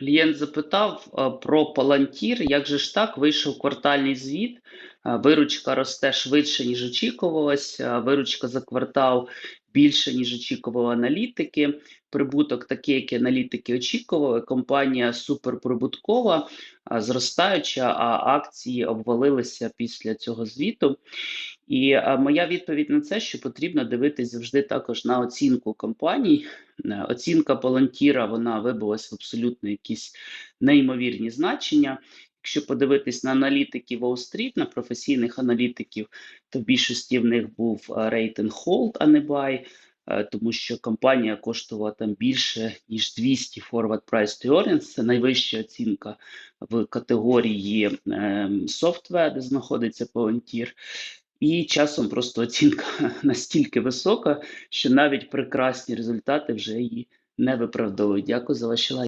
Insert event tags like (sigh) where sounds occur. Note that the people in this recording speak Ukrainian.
Клієнт запитав е, про палантір, Як же ж так? Вийшов квартальний звіт. е, Виручка росте швидше, ніж очікувалось. е, Виручка за квартал більше, ніж очікували аналітики. Прибуток такий, як аналітики очікували. Компанія суперприбуткова, зростаюча, а акції обвалилися після цього звіту. І моя відповідь на це, що потрібно дивитись завжди також на оцінку компаній. Е, Оцінка Палантіра вона вибилась в абсолютно якісь неймовірні значення. Якщо подивитись на аналітиків Wall Street, на професійних аналітиків, то в більшості в них був е, рейтинг hold, а не buy, е, тому що компанія коштувала там більше ніж 200 forward price to earnings. Це найвища оцінка в категорії ем, software, де знаходиться Palantir. І часом просто оцінка (laughs) настільки висока, що навіть прекрасні результати вже її не виправдовують. Дякую за ваші лайки.